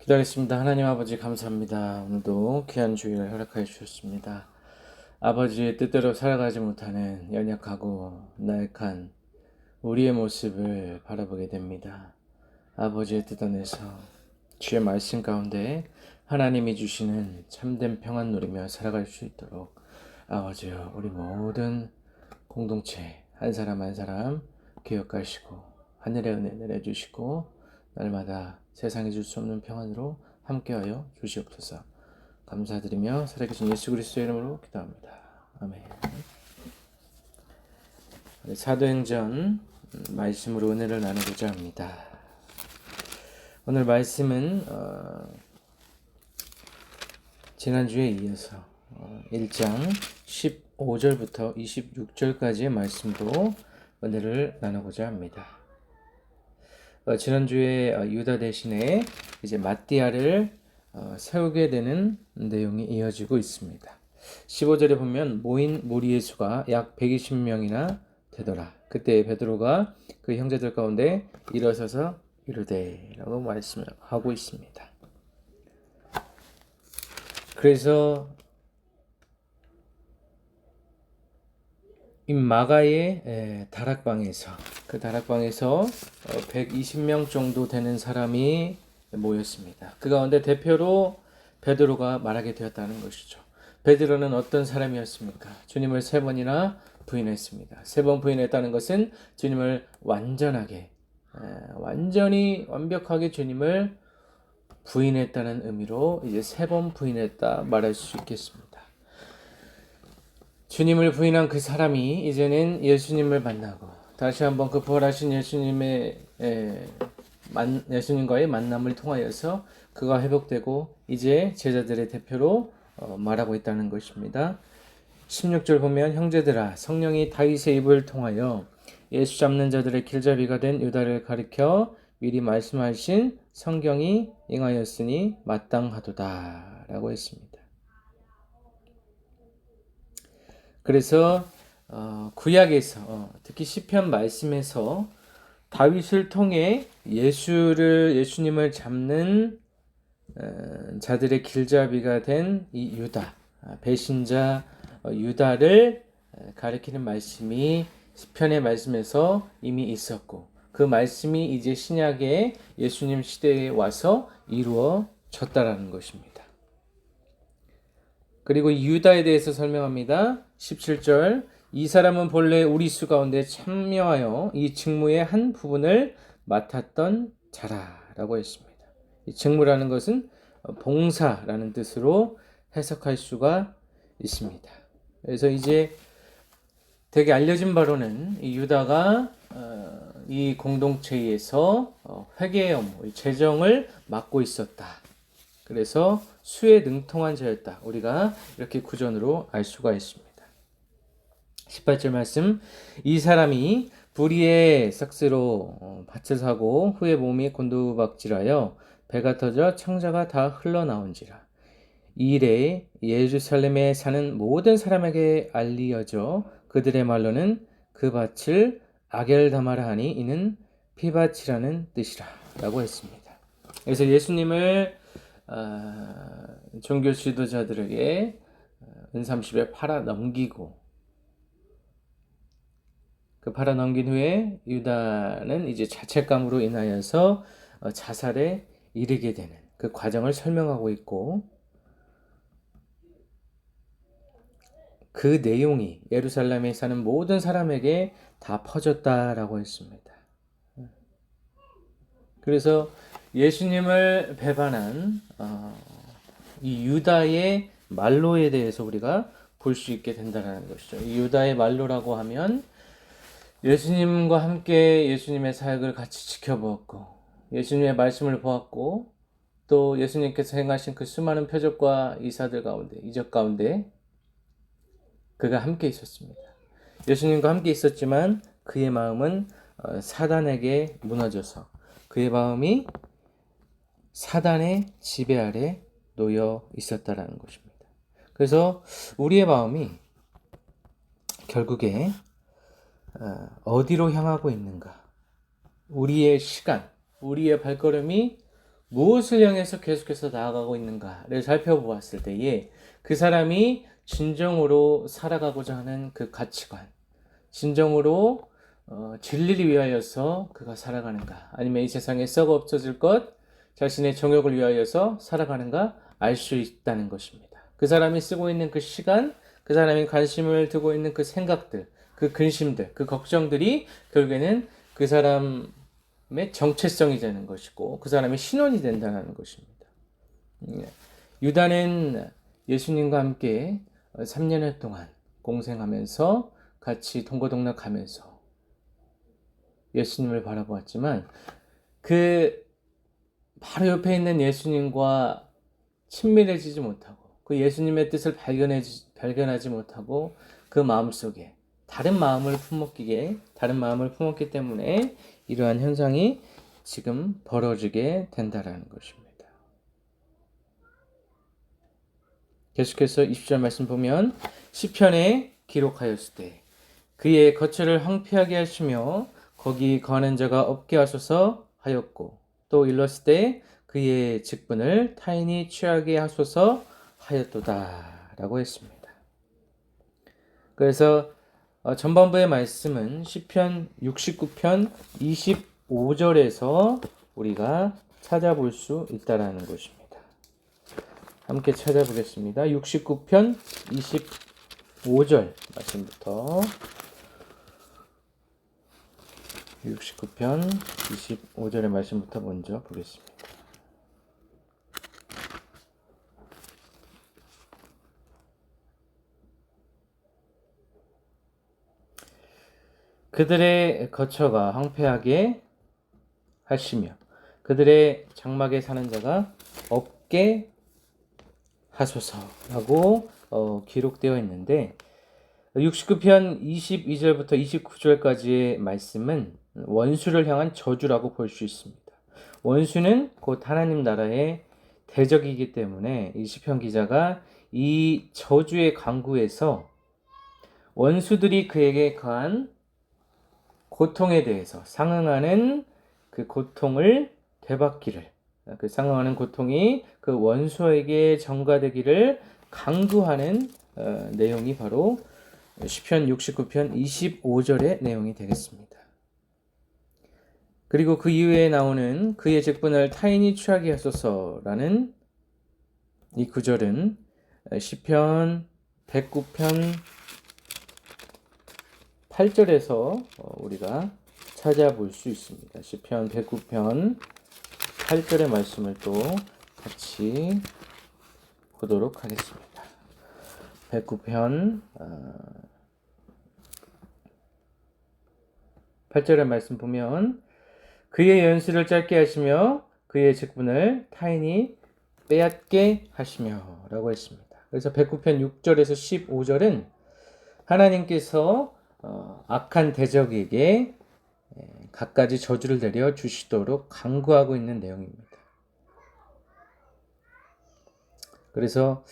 기다렸습니다. 하나님 아버지 감사합니다. 오늘도 귀한 주일을 허락하여 주셨습니다. 아버지의 뜻대로 살아가지 못하는 연약하고 나약한 우리의 모습을 바라보게 됩니다. 아버지의 뜻 안에서 주의 말씀 가운데 하나님이 주시는 참된 평안 누리며 살아갈 수 있도록 아버지여 우리 모든 공동체 한 사람 한 사람 기억하시고 하늘의 은혜 내려주시고 날마다 세상에 줄수 없는 평안으로 함께하여 주시옵소서. 감사드리며 살아계신 예수 그리스도의 이름으로 기도합니다. 아멘. 네, 사도행전 음, 말씀으로 은혜를 나누고자 합니다. 오늘 말씀은 어, 지난주에 이어서 어, 1장 15절부터 26절까지의 말씀으로 은혜를 나누고자 합니다. 어, 지난주에 어, 유다 대신에 이제 마띠아를 어, 세우게 되는 내용이 이어지고 있습니다. 15절에 보면 모인 무리의 수가 약 120명이나 되더라. 그때 베드로가 그 형제들 가운데 일어서서 이르되라고 말씀을 하고 있습니다. 그래서 이 마가의 에, 다락방에서 그 다락방에서 120명 정도 되는 사람이 모였습니다. 그 가운데 대표로 베드로가 말하게 되었다는 것이죠. 베드로는 어떤 사람이었습니까? 주님을 세 번이나 부인했습니다. 세 번 부인했다는 것은 주님을 완전하게 에, 완전히 완벽하게 주님을 부인했다는 의미로 이제 세 번 부인했다 말할 수 있겠습니다. 주님을 부인한 그 사람이 이제는 예수님을 만나고 다시 한번 그 부활하신 예수님의 에, 만, 예수님과의 만남을 통하여서 그가 회복되고 이제 제자들의 대표로 어, 말하고 있다는 것입니다. 16절 보면 형제들아 성령이 다윗의 입을 통하여 예수 잡는 자들의 길잡이가 된 유다를 가리켜 미리 말씀하신 성경이 응하였으니 마땅하도다라고 했습니다. 그래서 어, 구약에서 어, 특히 시편 말씀에서 다윗을 통해 예수를 예수님을 잡는 어, 자들의 길잡이가 된 이 유다 아, 배신자 어, 유다를 어, 가리키는 말씀이 시편의 말씀에서 이미 있었고 그 말씀이 이제 신약의 예수님 시대에 와서 이루어졌다라는 것입니다. 그리고 유다에 대해서 설명합니다. 17절 이 사람은 본래 우리 수 가운데 참여하여 이 직무의 한 부분을 맡았던 자라라고 했습니다. 이 직무라는 것은 봉사라는 뜻으로 해석할 수가 있습니다. 그래서 이제 되게 알려진 바로는 이 유다가 어, 이 공동체에서 어, 회계의 업무, 재정을 맡고 있었다. 그래서 수에 능통한 자였다. 우리가 이렇게 구전으로 알 수가 있습니다. 18절 말씀 이 사람이 불의의 삭스로 어, 밭을 사고 후에 몸이 곤두박질하여 배가 터져 창자가 다 흘러나온지라 이 일에 예루살렘에 사는 모든 사람에게 알리어져 그들의 말로는 그 밭을 아겔다마라 하니 이는 피밭이라는 뜻이라 라고 했습니다. 그래서 예수님을 어, 종교 지도자들에게 은삼십에 팔아 넘기고 그 팔아 넘긴 후에 유다는 이제 자책감으로 인하여서 어, 자살에 이르게 되는 그 과정을 설명하고 있고 그 내용이 예루살렘에 사는 모든 사람에게 다 퍼졌다라고 했습니다. 그래서 예수님을 배반한 어, 이 유다의 말로에 대해서 우리가 볼 수 있게 된다는 것이죠. 이 유다의 말로라고 하면 예수님과 함께 예수님의 사역을 같이 지켜보았고 예수님의 말씀을 보았고 또 예수님께서 행하신 그 수많은 표적과 이사들 가운데 이적 가운데 그가 함께 있었습니다. 예수님과 함께 있었지만 그의 마음은 어, 사단에게 무너져서 그의 마음이 사단의 지배 아래 놓여 있었다라는 것입니다. 그래서 우리의 마음이 결국에 어, 어디로 향하고 있는가? 우리의 시간, 우리의 발걸음이 무엇을 향해서 계속해서 나아가고 있는가를 살펴보았을 때에 그 사람이 진정으로 살아가고자 하는 그 가치관, 진정으로 어, 진리를 위하여서 그가 살아가는가, 아니면 이 세상에 썩어 없어질 것, 자신의 정욕을 위하여서 살아가는가 알 수 있다는 것입니다. 그 사람이 쓰고 있는 그 시간, 그 사람이 관심을 두고 있는 그 생각들, 그 근심들, 그 걱정들이 결국에는 그 사람의 정체성이 되는 것이고 그 사람의 신원이 된다는 것입니다. 예. 유다는 예수님과 함께 3년여 동안 공생하면서 같이 동거동락하면서 예수님을 바라보았지만 그 바로 옆에 있는 예수님과 친밀해지지 못하고 그 예수님의 뜻을 발견하지, 발견하지 못하고 그 마음속에 다른 마음을 품었기에 다른 마음을 품었기 때문에 이러한 현상이 지금 벌어지게 된다라는 것입니다. 계속해서 20절 말씀 보면 시편에 기록하였을 때 그의 거처를 황폐하게 하시며 거기 거하는 자가 없게 하소서 하였고 또 일렀을 때 그의 직분을 타인이 취하게 하소서 하였도다라고 했습니다. 그래서 어, 전반부의 말씀은 시편 69편 25절에서 우리가 찾아볼 수 있다라는 것입니다. 함께 찾아보겠습니다. 69편 25절 말씀부터 69편 25절의 말씀부터 먼저 보겠습니다. 그들의 거처가 황폐하게 하시며 그들의 장막에 사는 자가 없게 하소서라고 어, 기록되어 있는데 69편 22절부터 29절까지의 말씀은 원수를 향한 저주라고 볼 수 있습니다. 원수는 곧 하나님 나라의 대적이기 때문에 이 시편 기자가 이 저주의 강구에서 원수들이 그에게 가한 고통에 대해서 상응하는 그 고통을 되받기를 그 상응하는 고통이 그 원수에게 전가되기를 강구하는 어, 내용이 바로 시편 69편 25절의 내용이 되겠습니다. 그리고 그 이후에 나오는 그의 직분을 타인이 취하게 하소서라는 이 구절은 시편 109편 8절에서 어, 우리가 찾아볼 수 있습니다. 시편 109편 8절의 말씀을 또 같이 보도록 하겠습니다. 109편 8절의 어, 말씀 보면 그의 연수를 짧게 하시며 그의 직분을 타인이 빼앗게 하시며 라고 했습니다. 그래서 109편 6절에서 15절은 하나님께서 어, 악한 대적에게 갖가지 저주를 내려 주시도록 강구하고 있는 내용입니다. 그래서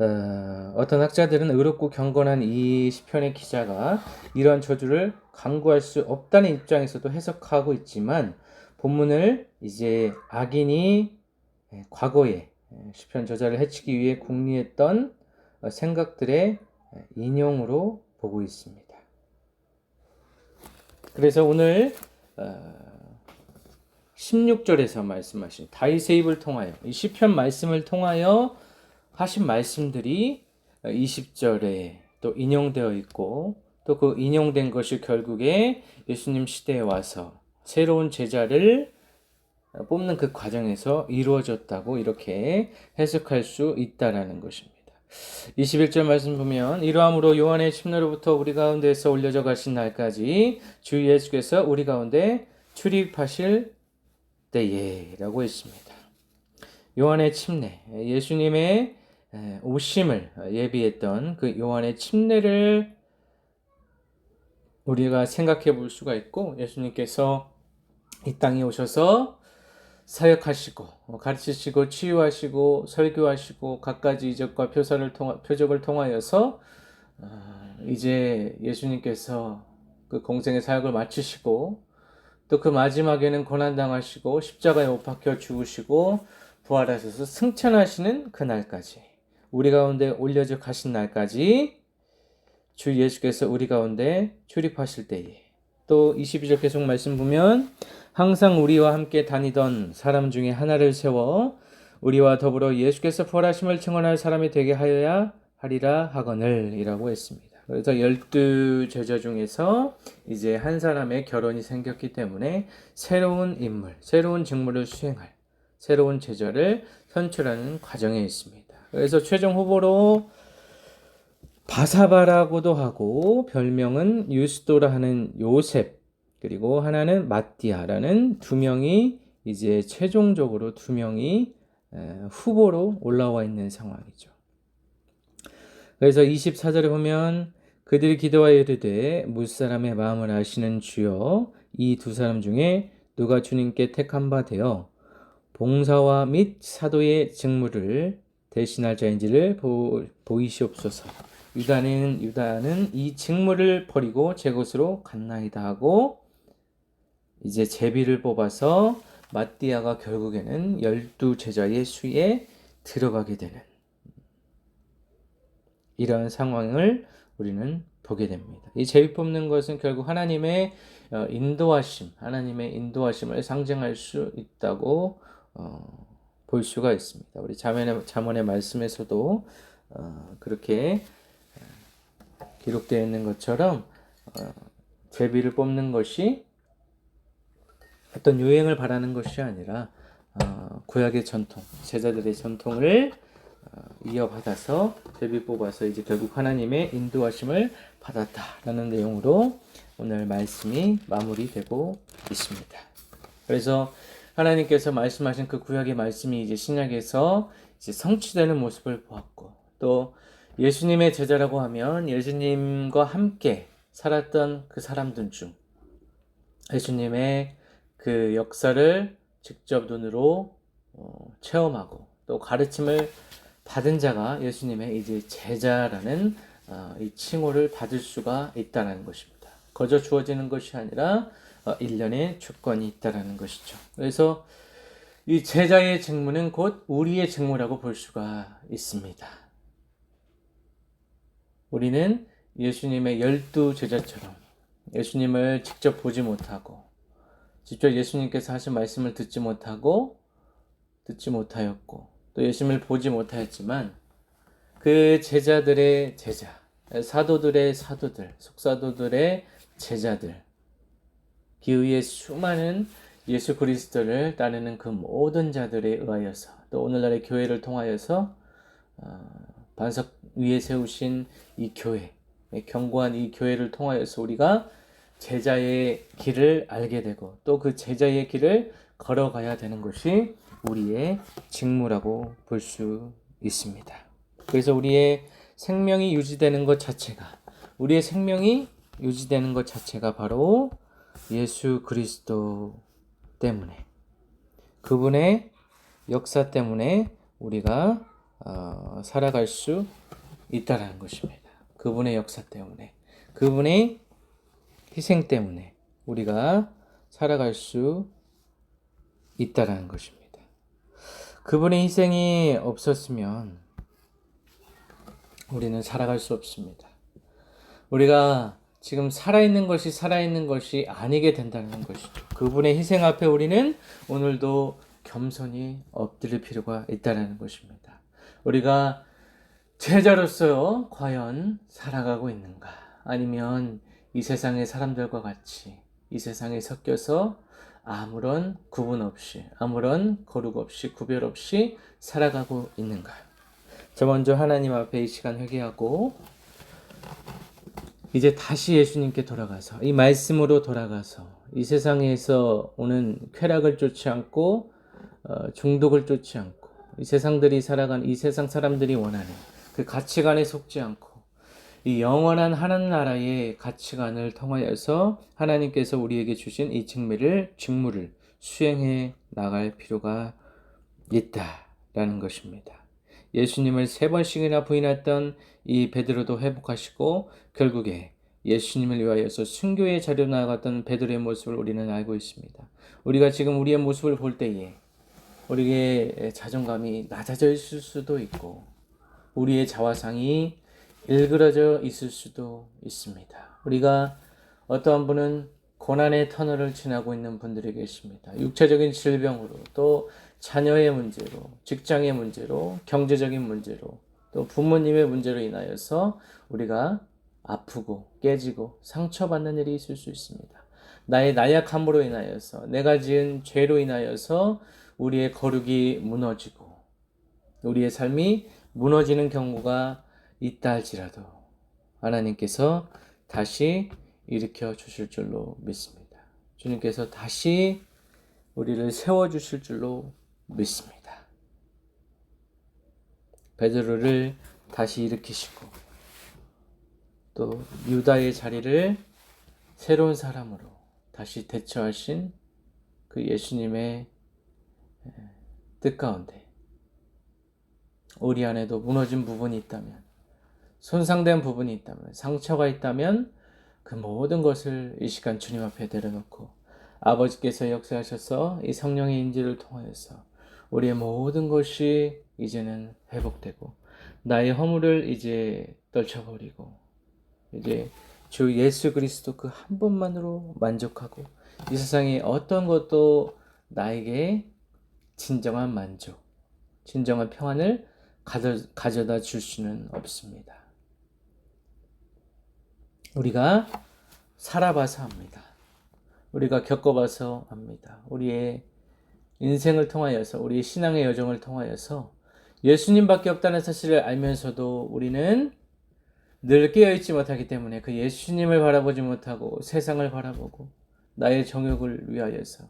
어, 떤 학자들은 의롭고 경건한 이 시편의 기자가 이러한 저주를 강구할 수 없다는 입장에서도 해석하고 있지만 본문을 이제 악인이 과거에 시편 저자를 해치기 위해 궁리했던 생각들의 인용으로 보고 있습니다. 그래서 오늘 16절에서 어, 말씀하신 다윗의 입을 통하여 이 시편 말씀을 통하여 하신 말씀들이 20절에 또 인용되어 있고 또 그 인용된 것이 결국에 예수님 시대에 와서 새로운 제자를 뽑는 그 과정에서 이루어졌다고 이렇게 해석할 수 있다라는 것입니다. 21절 말씀 보면 이러함으로 요한의 침례로부터 우리 가운데서 올려져 가신 날까지 주 예수께서 우리 가운데 출입하실 때에라고 했습니다. 요한의 침례, 예수님의 오심을 예비했던 그 요한의 침례를 우리가 생각해 볼 수가 있고 예수님께서 이 땅에 오셔서 사역하시고 어, 가르치시고 치유하시고 설교하시고 갖가지 이적과 표사를 통하, 표적을 통하여서 어, 이제 예수님께서 그 공생의 사역을 마치시고 또 그 마지막에는 고난 당하시고 십자가에 못 박혀 죽으시고 부활하셔서 승천하시는 그날까지 우리 가운데 올려져 가신 날까지 주 예수께서 우리 가운데 출입하실 때에 또 22절 계속 말씀 보면 항상 우리와 함께 다니던 사람 중에 하나를 세워 우리와 더불어 예수께서 부활하심을 증언할 사람이 되게 하여야 하리라 하거늘이라고 했습니다. 그래서 열두 제자 중에서 이제 한 사람의 결혼이 생겼기 때문에 새로운 인물, 새로운 직무를 수행할 새로운 제자를 선출하는 과정에 있습니다. 그래서 최종 후보로 바사바라고도 하고 별명은 유스도라 하는 요셉 그리고 하나는 마띠아라는 두 명이 이제 최종적으로 두 명이 후보로 올라와 있는 상황이죠. 그래서 24절에 보면 그들이 기도하여 이르되 무사람의 마음을 아시는 주여 이 두 사람 중에 누가 주님께 택한 바 되어 봉사와 및 사도의 직무를 대신할 자인지를 보, 보이시옵소서. 유다는 유다는 이 직무를 버리고 제 곳으로 갔나이다 하고 이제 제비를 뽑아서 마띠아가 결국에는 열두 제자의 수에 들어가게 되는 이런 상황을 우리는 보게 됩니다. 이 제비 뽑는 것은 결국 하나님의 어, 인도하심, 하나님의 인도하심을 상징할 수 있다고 어, 볼 수가 있습니다. 우리 자문의, 자문의 말씀에서도 어, 그렇게 기록되어 있는 것처럼 제비를 뽑는 것이 어떤 유행을 바라는 것이 아니라 구약의 전통, 제자들의 전통을 이어받아서 제비 뽑아서 이제 결국 하나님의 인도하심을 받았다라는 내용으로 오늘 말씀이 마무리되고 있습니다. 그래서 하나님께서 말씀하신 그 구약의 말씀이 이제 신약에서 이제 성취되는 모습을 보았고 또 예수님의 제자라고 하면 예수님과 함께 살았던 그 사람들 중 예수님의 그 역사를 직접 눈으로 어, 체험하고 또 가르침을 받은 자가 예수님의 이제 제자라는 어, 이 칭호를 받을 수가 있다는 것입니다. 거저 주어지는 것이 아니라 어, 1년의 주권이 있다는 것이죠. 그래서 이 제자의 직무는 곧 우리의 직무라고 볼 수가 있습니다. 우리는 예수님의 열두 제자처럼 예수님을 직접 보지 못하고 직접 예수님께서 하신 말씀을 듣지 못하고 듣지 못하였고 또 예수님을 보지 못하였지만 그 제자들의 제자, 사도들의 사도들, 속사도들의 제자들, 기후의 수많은 예수 그리스도를 따르는 그 모든 자들에 의하여서 또 오늘날의 교회를 통하여서 어, 반석 위에 세우신 이 교회, 견고한 이 교회를 통하여서 우리가 제자의 길을 알게 되고 또 그 제자의 길을 걸어가야 되는 것이 우리의 직무라고 볼 수 있습니다. 그래서 우리의 생명이 유지되는 것 자체가 우리의 생명이 유지되는 것 자체가 바로 예수 그리스도 때문에 그분의 역사 때문에 우리가 어, 살아갈 수 있다라는 것입니다. 그분의 역사 때문에 그분의 희생 때문에 우리가 살아갈 수 있다라는 것입니다. 그분의 희생이 없었으면 우리는 살아갈 수 없습니다. 우리가 지금 살아있는 것이 살아있는 것이 아니게 된다는 것이죠. 그분의 희생 앞에 우리는 오늘도 겸손히 엎드릴 필요가 있다는 것입니다. 우리가 제자로서 과연 살아가고 있는가? 아니면 이 세상의 사람들과 같이 이 세상에 섞여서 아무런 구분 없이, 아무런 거룩 없이, 구별 없이 살아가고 있는가요? 저 먼저 하나님 앞에 이 시간 회개하고 이제 다시 예수님께 돌아가서 이 말씀으로 돌아가서 이 세상에서 오는 쾌락을 쫓지 않고 어, 중독을 쫓지 않고 이 세상들이 살아가는 이 세상 사람들이 원하는 그 가치관에 속지 않고 이 영원한 하나님 나라의 가치관을 통하여서 하나님께서 우리에게 주신 이 직무를 직무를 수행해 나갈 필요가 있다라는 것입니다. 예수님을 세 번씩이나 부인했던 이 베드로도 회복하시고 결국에 예수님을 위하여서 순교의 자리로 나아갔던 베드로의 모습을 우리는 알고 있습니다. 우리가 지금 우리의 모습을 볼 때에 우리의 자존감이 낮아져 있을 수도 있고 우리의 자화상이 일그러져 있을 수도 있습니다. 우리가 어떠한 분은 고난의 터널을 지나고 있는 분들이 계십니다. 육체적인 질병으로 또 자녀의 문제로 직장의 문제로 경제적인 문제로 또 부모님의 문제로 인하여서 우리가 아프고 깨지고 상처받는 일이 있을 수 있습니다. 나의 나약함으로 인하여서 내가 지은 죄로 인하여서 우리의 거룩이 무너지고 우리의 삶이 무너지는 경우가 있다 할지라도 하나님께서 다시 일으켜 주실 줄로 믿습니다. 주님께서 다시 우리를 세워 주실 줄로 믿습니다. 베드로를 다시 일으키시고 또 유다의 자리를 새로운 사람으로 다시 대처하신 그 예수님의 뜻 가운데 우리 안에도 무너진 부분이 있다면 손상된 부분이 있다면 상처가 있다면 그 모든 것을 이 시간 주님 앞에 내려놓고 아버지께서 역사하셔서 이 성령의 인지를 통하여서 우리의 모든 것이 이제는 회복되고 나의 허물을 이제 떨쳐버리고 이제 주 예수 그리스도 그한 분만으로 만족하고 이 세상에 어떤 것도 나에게 진정한 만족, 진정한 평안을 가져, 가져다 줄 수는 없습니다. 우리가 살아봐서 합니다. 우리가 겪어봐서 합니다. 우리의 인생을 통하여서, 우리의 신앙의 여정을 통하여서 예수님밖에 없다는 사실을 알면서도 우리는 늘 깨어있지 못하기 때문에 그 예수님을 바라보지 못하고 세상을 바라보고 나의 정욕을 위하여서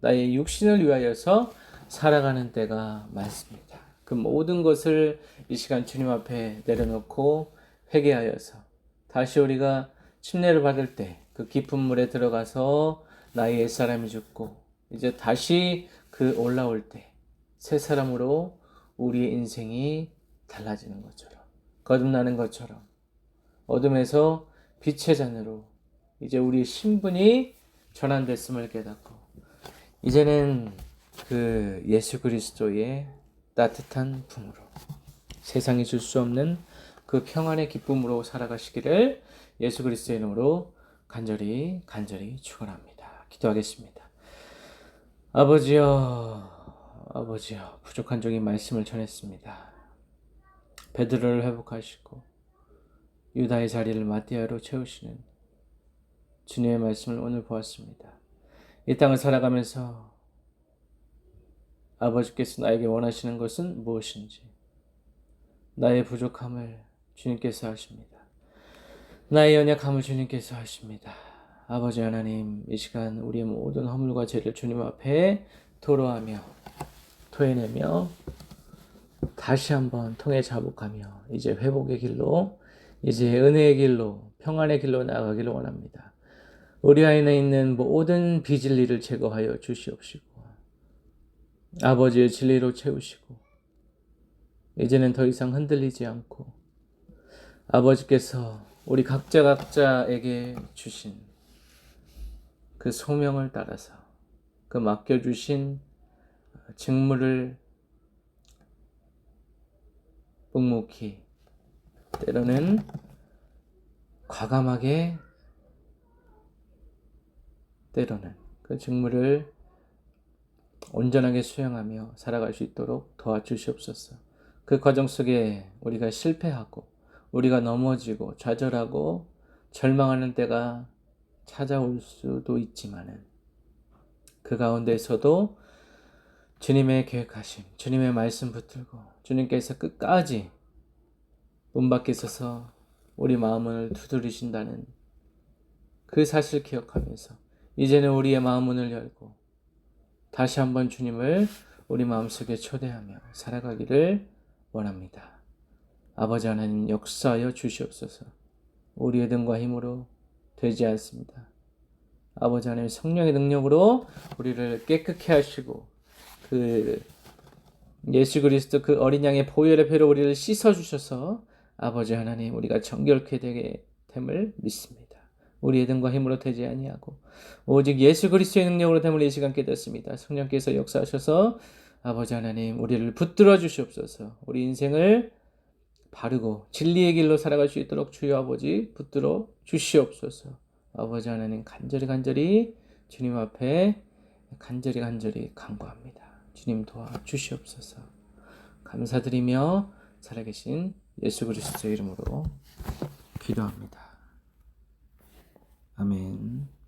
나의 육신을 위하여서 살아가는 때가 많습니다. 그 모든 것을 이 시간 주님 앞에 내려놓고 회개하여서 다시 우리가 침례를 받을 때 그 깊은 물에 들어가서 나의 옛사람이 죽고 이제 다시 그 올라올 때 새 사람으로 우리의 인생이 달라지는 것처럼 거듭나는 것처럼 어둠에서 빛의 잔으로 이제 우리의 신분이 전환됐음을 깨닫고 이제는 그 예수 그리스도의 따뜻한 품으로 세상이 줄 수 없는 그 평안의 기쁨으로 살아가시기를 예수 그리스도의 이름으로 간절히 간절히 축원합니다. 기도하겠습니다. 아버지여 아버지여 부족한 종이 말씀을 전했습니다. 베드로를 회복하시고 유다의 자리를 마띠아로 채우시는 주님의 말씀을 오늘 보았습니다. 이 땅을 살아가면서 아버지께서 나에게 원하시는 것은 무엇인지 나의 부족함을 주님께서 하십니다. 나의 연약함을 주님께서 하십니다. 아버지 하나님, 이 시간 우리의 모든 허물과 죄를 주님 앞에 토로하며 토해내며 다시 한번 통해 자복하며 이제 회복의 길로 이제 은혜의 길로 평안의 길로 나아가기를 원합니다. 우리 안에 있는 모든 비진리를 제거하여 주시옵시고 아버지의 진리로 채우시고 이제는 더 이상 흔들리지 않고 아버지께서 우리 각자 각자에게 주신 그 소명을 따라서 그 맡겨주신 직무를 묵묵히 때로는 과감하게 때로는 그 직무를 온전하게 수행하며 살아갈 수 있도록 도와주시옵소서. 그 과정 속에 우리가 실패하고 우리가 넘어지고 좌절하고 절망하는 때가 찾아올 수도 있지만은 그 가운데서도 주님의 계획하심, 주님의 말씀 붙들고 주님께서 끝까지 문 밖에 서서 우리 마음을 두드리신다는 그 사실 기억하면서 이제는 우리의 마음 문을 열고 다시 한번 주님을 우리 마음속에 초대하며 살아가기를 원합니다. 아버지 하나님 역사하여 주시옵소서. 우리의 등과 힘으로 되지 않습니다. 아버지 하나님 성령의 능력으로 우리를 깨끗게 하시고 그 예수 그리스도 그 어린 양의 보혈의 배로 우리를 씻어 주셔서 아버지 하나님 우리가 정결케 되게 됨을 믿습니다. 우리의 등과 힘으로 되지 아니하고 오직 예수 그리스도의 능력으로 됨을 이 시간 깨닫습니다. 성령께서 역사하셔서 아버지 하나님 우리를 붙들어 주시옵소서. 우리 인생을 바르고 진리의 길로 살아갈 수 있도록 주여 아버지 붙들어 주시옵소서. 아버지 하나님 간절히 간절히 주님 앞에 간절히 간절히 간구합니다. 주님 도와 주시옵소서. 감사드리며 살아계신 예수 그리스도의 이름으로 기도합니다. 아멘.